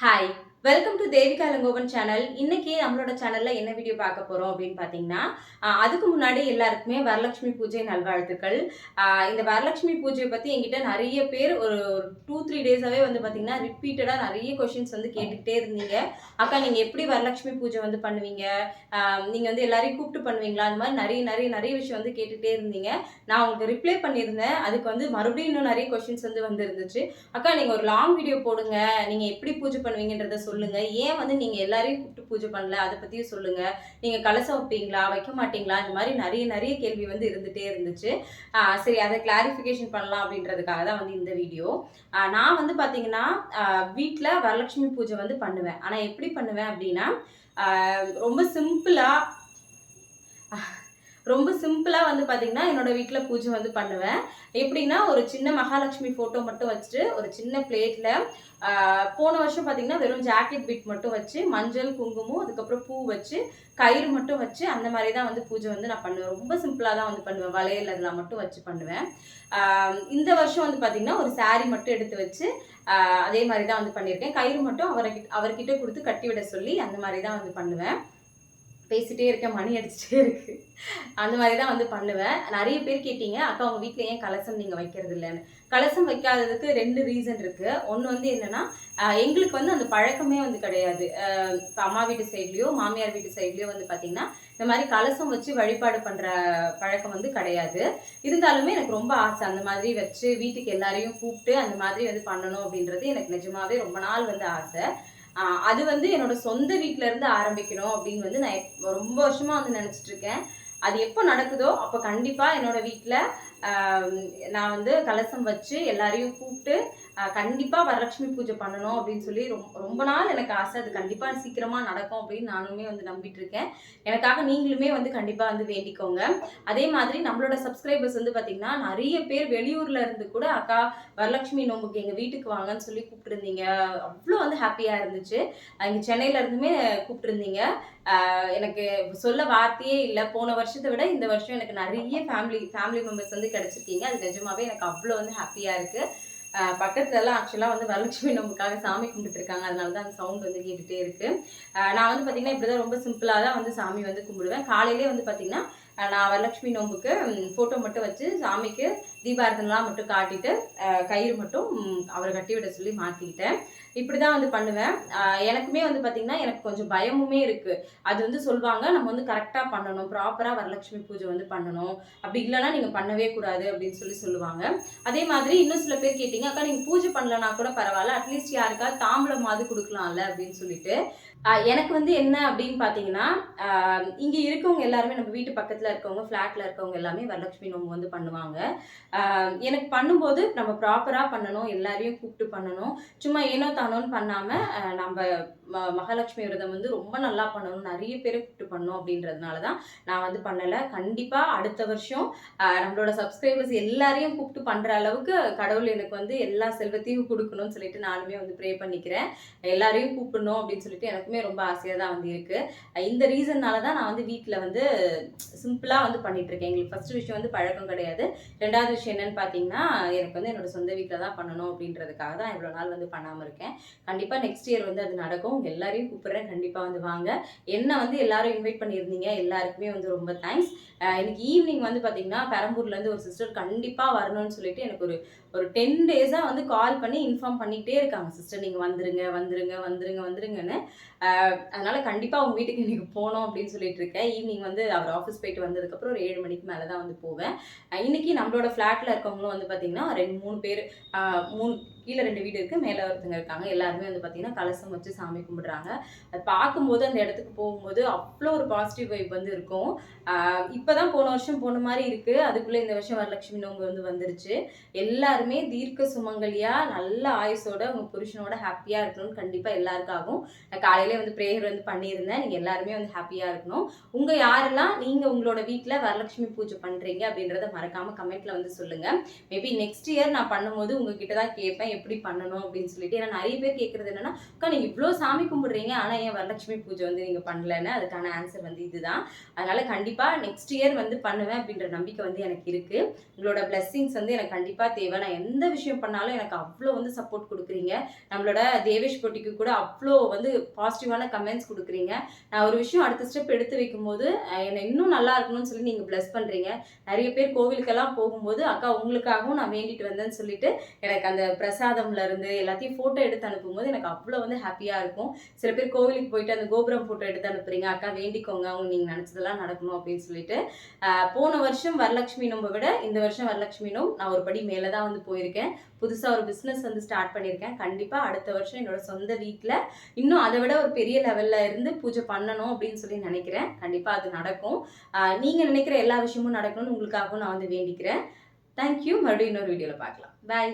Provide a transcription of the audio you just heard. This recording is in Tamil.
Hi. Welcome to Devika Langovan channel இன்னைக்கு நம்மளோட சேனல்ல என்ன வீடியோ பார்க்க போறோம் அப்படின்னு பார்த்தீங்கன்னா அதுக்கு முன்னாடி எல்லாருக்குமே வரலட்சுமி பூஜை நல்வாழ்த்துக்கள். இந்த வரலட்சுமி பூஜையை பத்தி என்கிட்ட நிறைய பேர் ஒரு டூ த்ரீ டேஸாவே வந்து பாத்தீங்கன்னா ரிப்பீட்டடா நிறைய கொஷின்ஸ் வந்து கேட்டுக்கிட்டே இருந்தீங்க. அக்கா நீங்க எப்படி வரலட்சுமி பூஜை வந்து பண்ணுவீங்க? நீங்க வந்து எல்லாரையும் கூப்பிட்டு பண்ணுவீங்களா? அந்த மாதிரி நிறைய நிறைய நிறைய விஷயம் வந்து கேட்டுகிட்டே இருந்தீங்க. நான் உங்களுக்கு ரிப்ளை பண்ணியிருந்தேன். அதுக்கு வந்து மறுபடியும் இன்னும் நிறைய கொஷின்ஸ் வந்து வந்து இருந்துச்சு அக்கா நீங்க ஒரு லாங் வீடியோ போடுங்க. நீங்க எப்படி பூஜை பண்ணுவீங்கன்றத சொல்லுங்க. ஏன் வந்து நீங்க எல்லாரையும் கூப்பிட்டு பூஜை பண்ணல? அதை பத்தியும் சொல்லுங்க. நீங்க கலசம் வைப்பீங்களா வைக்க மாட்டீங்களா? இந்த மாதிரி நிறைய நிறைய கேள்வி வந்து இருந்துட்டே இருந்துச்சு. சரி அதை கிளாரிஃபிகேஷன் பண்ணலாம் அப்படின்றதுக்காக தான் வந்து இந்த வீடியோ நான் வந்து பாத்தீங்கன்னா வீட்டில் வரலட்சுமி பூஜை வந்து பண்ணுவேன். ஆனா எப்படி பண்ணுவேன் அப்படின்னா ரொம்ப சிம்பிளா ரொம்ப சிம்பிளாக வந்து பார்த்தீங்கன்னா என்னோட வீட்டில் பூஜை வந்து பண்ணுவேன். எப்படின்னா ஒரு சின்ன மகாலட்சுமி ஃபோட்டோ மட்டும் வச்சுட்டு ஒரு சின்ன பிளேட்டில் போன வருஷம் பார்த்தீங்கன்னா வெறும் ஜாக்கெட் பீட் மட்டும் வச்சு மஞ்சள் குங்குமம் அதுக்கப்புறம் பூ வச்சு கயிறு மட்டும் வச்சு அந்த மாதிரி தான் வந்து பூஜை வந்து நான் பண்ணுவேன். ரொம்ப சிம்பிளாக தான் வந்து பண்ணுவேன். வளையல் அதெல்லாம் மட்டும் வச்சு பண்ணுவேன். இந்த வருஷம் வந்து பார்த்தீங்கன்னா ஒரு சாரீ மட்டும் எடுத்து வச்சு அதே மாதிரி தான் வந்து பண்ணியிருக்கேன். கயிறு மட்டும் அவரை அவர்கிட்ட கொடுத்து கட்டி விட சொல்லி அந்த மாதிரி தான் வந்து பண்ணுவேன். பேசிட்டே இருக்கேன் மணி அடிச்சுட்டே இருக்கு. அந்த மாதிரி தான் வந்து பண்ணுவேன். நிறைய பேர் கேட்டீங்க அக்கா அவங்க வீட்டில் ஏன் கலசம் நீங்கள் வைக்கிறது இல்லைன்னு? கலசம் வைக்காததுக்கு ரெண்டு ரீசன் இருக்குது ஒன்று வந்து என்னன்னா எங்களுக்கு வந்து அந்த பழக்கமே வந்து கிடையாது. இப்போ அம்மா வீட்டு சைட்லேயோ மாமியார் வீட்டு சைட்லேயோ வந்து பார்த்திங்கன்னா இந்த மாதிரி கலசம் வச்சு வழிபாடு பண்ணுற பழக்கம் வந்து கிடையாது. இருந்தாலுமே எனக்கு ரொம்ப ஆசை அந்த மாதிரி வச்சு வீட்டுக்கு எல்லாரையும் கூப்பிட்டு அந்த மாதிரி வந்து பண்ணணும் அப்படின்றது எனக்கு நிஜமாவே ரொம்ப நாள் வந்து ஆசை. அது வந்து என்னோட சொந்த வீட்ல இருந்து ஆரம்பிக்கணும் அப்படின்னு வந்து நான் ரொம்ப வருஷமா வந்து நினைச்சிட்டு இருக்கேன். அது எப்போ நடக்குதோ அப்போ கண்டிப்பா என்னோட வீட்டில் நான் வந்து கலசம் வச்சு எல்லாரையும் கூப்பிட்டு கண்டிப்பாக வரலட்சுமி பூஜை பண்ணணும் அப்படின்னு சொல்லி ரொம்ப ரொம்ப நாள் எனக்கு ஆசை. அது கண்டிப்பாக சீக்கிரமாக நடக்கும் அப்படின்னு நானுமே வந்து நம்பிட்டு இருக்கேன் எனக்காக நீங்களுமே வந்து கண்டிப்பாக வந்து வேண்டிக்கோங்க. அதே மாதிரி நம்மளோட சப்ஸ்கிரைபர்ஸ் வந்து பார்த்திங்கன்னா நிறைய பேர் வெளியூர்ல இருந்து கூட அக்கா வரலட்சுமி நோம்புக்கு எங்கள் வீட்டுக்கு வாங்கன்னு சொல்லி கூப்பிட்டுருந்தீங்க. அவ்வளோ வந்து ஹாப்பியாக இருந்துச்சு. இங்கே சென்னையில இருந்துமே கூப்பிட்டுருந்தீங்க. எனக்கு சொல்ல வார்த்தையே இல்லை. போன வருஷத்தை விட இந்த வருஷம் எனக்கு நிறைய ஃபேமிலி ஃபேமிலி மெம்பர்ஸ் வந்து கிடச்சிருக்கீங்க. அது நிஜமாவே எனக்கு அவ்வளோ வந்து ஹாப்பியாக இருக்குது பக்கத்துலலாம் ஆக்சுவலாக வந்து வரலட்சுமி நோம்புக்காக சாமி கும்பிட்டு இருக்காங்க. அதனால தான் அந்த சவுண்ட் வந்து கேட்டுகிட்டே இருக்குது நான் வந்து பார்த்தீங்கன்னா இப்படிதான் ரொம்ப சிம்பிளாக தான் வந்து சாமி வந்து கும்பிடுவேன். காலையிலே வந்து பார்த்தீங்கன்னா நான் வரலட்சுமி நோம்புக்கு ஃபோட்டோ மட்டும் வச்சு சாமிக்கு தீபாரதனெலாம் மட்டும் காட்டிட்டு கயிறு மட்டும் அவரை கட்டி விட சொல்லி மாற்றிக்கிட்டேன் இப்படி தான் வந்து பண்ணுவேன். எனக்குமே வந்து பார்த்தீங்கன்னா எனக்கு கொஞ்சம் பயமுமே இருக்குது அது வந்து சொல்லுவாங்க நம்ம வந்து கரெக்டாக பண்ணணும் ப்ராப்பராக வரலட்சுமி பூஜை வந்து பண்ணணும். அப்படி இல்லைன்னா நீங்கள் பண்ணவே கூடாது அப்படின்னு சொல்லி சொல்லுவாங்க. அதே மாதிரி இன்னும் சில பேர் கேட்டிங்க அக்கா நீங்கள் பூஜை பண்ணலனா கூட பரவாயில்ல அட்லீஸ்ட் யாருக்கா தாம்பளமாவது கொடுக்கலாம்ல? அப்படின்னு சொல்லிட்டு. எனக்கு வந்து என்ன அப்படின்னு பார்த்தீங்கன்னா இங்கே இருக்கவங்க எல்லாருமே நம்ம வீட்டு பக்கத்தில் இருக்கவங்க ஃப்ளாட்டில் இருக்கவங்க எல்லாமே வரலட்சுமி நோம்பு வந்து பண்ணுவாங்க. எனக்கு பண்ணும்போது நம்ம ப்ராப்பராக பண்ணணும் எல்லாரையும் கூப்பிட்டு பண்ணணும். சும்மா ஏனோ தான் பண்ணாம பண்ணாமல் நம்ம ம- மகாலட்சுமி விரதம் வந்து ரொம்ப நல்லா பண்ணணும் நிறைய பேரை கூப்பிட்டு பண்ணணும் அப்படின்றதுனால தான் நான் வந்து பண்ணலை. கண்டிப்பாக அடுத்த வருஷம் நம்மளோட சப்ஸ்கிரைபர்ஸ் எல்லாரையும் கூப்பிட்டு பண்ணுற அளவுக்கு கடவுள் எனக்கு வந்து எல்லா செல்வத்தையும் கொடுக்கணும்னு சொல்லிட்டு நானுமே வந்து ப்ரே பண்ணிக்கிறேன். எல்லாரையும் கூப்பிடணும் அப்படின்னு சொல்லிட்டு எனக்குமே ரொம்ப ஆசையாக தான் வந்து இருக்கு. இந்த ரீசன்னால தான் நான் வந்து வீட்டில் வந்து சிம்பிளாக வந்து பண்ணிகிட்ருக்கேன் இருக்கேன். எங்களுக்கு ஃபஸ்ட் விஷயம் வந்து பழக்கம் கிடையாது. ரெண்டாவது விஷயம் என்னன்னு பார்த்தீங்கன்னா எனக்கு வந்து என்னோட சொந்த வீட்டில் தான் பண்ணணும் அப்படின்றதுக்காக தான் இவ்வளோ நாள் வந்து பண்ணாமல் இருக்கேன். கண்டிப்பாக நெக்ஸ்ட் இயர் வந்து அது நடக்கும். உங்கள் எல்லாரையும் கூப்பிட்றேன். கண்டிப்பாக வந்து வாங்க. என்ன வந்து எல்லாரும் இன்வைட் பண்ணியிருந்தீங்க? எல்லாருக்குமே வந்து ரொம்ப தேங்க்ஸ் எனக்கு ஈவினிங் வந்து பார்த்தீங்கன்னா பெரம்பூர்லேருந்து ஒரு சிஸ்டர் கண்டிப்பாக வரணும்னு சொல்லிட்டு எனக்கு ஒரு ஒரு டென் டேஸாக வந்து கால் பண்ணி இன்ஃபார்ம் பண்ணிகிட்டே இருக்காங்க. சிஸ்டர் நீங்கள் வந்துருங்க வந்துருங்க வந்துருங்க வந்துருங்கன்னு. அதனால் கண்டிப்பாக அவங்க வீட்டுக்கு இன்றைக்கி போகணும் அப்படின்னு சொல்லிட்டு இருக்கேன். ஈவினிங் வந்து அவர் ஆஃபீஸ் போயிட்டு வந்ததுக்கப்புறம் ஒரு ஏழு மணிக்கு மேலே தான் வந்து போவேன். இன்றைக்கி இன்னைக்கு நம்மளோட ஃப்ளாட்டில் இருக்கவங்களும் வந்து பார்த்திங்கன்னா ரெண்டு மூணு பேர் மூணு கீழே ரெண்டு வீடு இருக்குது மேலே ஒருத்தங்க இருக்காங்க. எல்லாருமே வந்து பார்த்திங்கன்னா கலசம் வச்சு சாமி கும்பிடுறாங்க. அது பார்க்கும்போது அந்த இடத்துக்கு போகும்போது அவ்வளோ ஒரு பாசிட்டிவ் வைப் வந்து இருக்கும். இப்போ தான் போன வருஷம் போன மாதிரி இருக்குது அதுக்குள்ளே இந்த வருஷம் வரலட்சுமி நோம்பு வந்து வந்துருச்சு. எல்லாருமே தீர்க்க சுமங்கலியாக நல்ல ஆயுசோட உங்கள் புருஷனோட ஹாப்பியாக இருக்கணும்னு கண்டிப்பாக எல்லாருக்காகவும் காலையில் காலையிலே வந்து ப்ரேயர் வந்து பண்ணியிருந்தேன் நீங்க எல்லாருமே வந்து ஹாப்பியா இருக்கணும். உங்க யாரெல்லாம் நீங்கள் உங்களோட வீட்டில் வரலட்சுமி பூஜை பண்ணுறீங்க அப்படின்றத மறக்காமல் கமெண்ட்டில் வந்து சொல்லுங்க. மேபி நெக்ஸ்ட் இயர் நான் பண்ணும்போது உங்ககிட்ட தான் கேட்பேன் எப்படி பண்ணணும் அப்படின்னு சொல்லிட்டு. ஏன்னா நிறைய பேர் கேட்குறது என்னன்னா அக்கா நீங்கள் இவ்வளோ சாமி கும்பிடுறீங்க ஆனால் ஏன் வரலட்சுமி பூஜை வந்து நீங்கள் பண்ணலன்னு? அதுக்கான ஆன்சர் வந்து இதுதான். அதனால கண்டிப்பாக நெக்ஸ்ட் இயர் வந்து பண்ணுவேன் அப்படின்ற நம்பிக்கை வந்து எனக்கு இருக்கு. உங்களோட blessings வந்து எனக்கு கண்டிப்பாக தேவை. நான் எந்த விஷயம் பண்ணாலும் எனக்கு அவ்வளோ வந்து சப்போர்ட் கொடுக்குறீங்க. நம்மளோட தேவேஷ் போட்டிக்கு கூட அவ்வளோ வந்து பாசிட்டிவான கமெண்ட்ஸ் கொடுக்குறீங்க. நான் ஒரு விஷயம் அடுத்த ஸ்டெப் எடுத்து வைக்கும்போது என்னை இன்னும் நல்லா இருக்கணும்னு சொல்லி நீங்கள் ப்ளஸ் பண்ணுறீங்க நிறைய பேர் கோவிலுக்கெல்லாம் போகும்போது அக்கா உங்களுக்காகவும் நான் வேண்டிட்டு வந்தேன்னு சொல்லிட்டு எனக்கு அந்த பிரசாதம்ல இருந்து எல்லாத்தையும் ஃபோட்டோ எடுத்து அனுப்பும்போது எனக்கு அவ்வளோ வந்து ஹாப்பியாக இருக்கும். சில பேர் கோவிலுக்கு போயிட்டு அந்த கோபுரம் ஃபோட்டோ எடுத்து அனுப்புறீங்க. அக்கா வேண்டிக்கோங்க. அவங்க நீங்கள் நினச்சதெல்லாம் நடக்கணும் அப்படின்னு சொல்லிட்டு போன வருஷம் வரலட்சுமி நோம்பை விட இந்த வருஷம் வரலட்சுமி நோம் நான் ஒரு படி மேலே தான் வந்து போயிருக்கேன். புதுசாக ஒரு பிஸ்னஸ் வந்து ஸ்டார்ட் பண்ணியிருக்கேன். கண்டிப்பாக அடுத்த வருஷம் என்னோட சொந்த வீட்டில் இன்னும் அதை விட ஒரு பெரிய லெவலில் இருந்து பூஜை பண்ணணும் அப்படின்னு சொல்லி நினைக்கிறேன். கண்டிப்பாக அது நடக்கும். நீங்கள் நினைக்கிற எல்லா விஷயமும் நடக்கணும்னு உங்களுக்காகவும் நான் வந்து வேண்டிக்கிறேன். தேங்க்யூ மறுபடியும் இன்னொரு வீடியோவில் பார்க்கலாம். பாய்